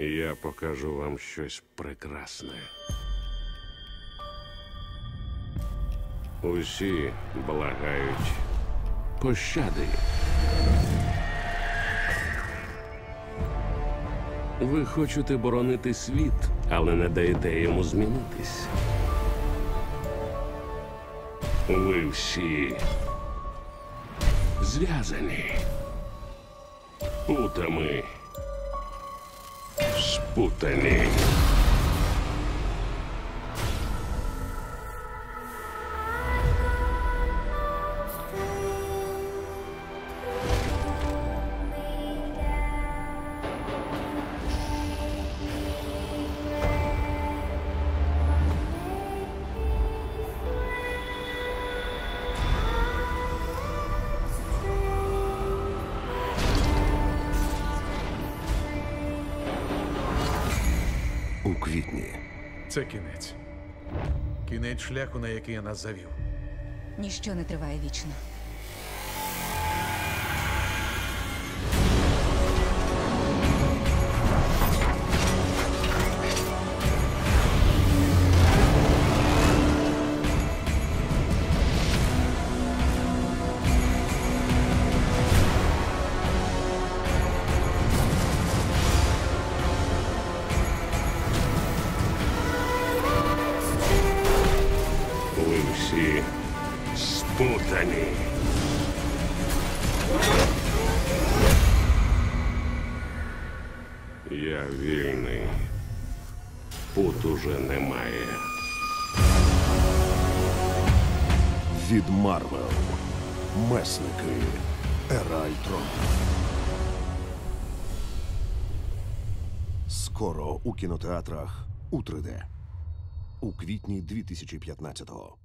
Я покажу вам щось прекрасне. Усі благають пощади. Ви хочете боронити світ, але не даєте йому змінитись. Ви всі зв'язані путами, спутані. Квітні Це кінець. Кінець шляху, на який я нас завів. Ніщо не триває вічно. Всі спутані. Я вільний. Пут уже немає. від Марвел. Месники. Еральтрон. Скоро у кінотеатрах у 3D. У квітні 2015-го.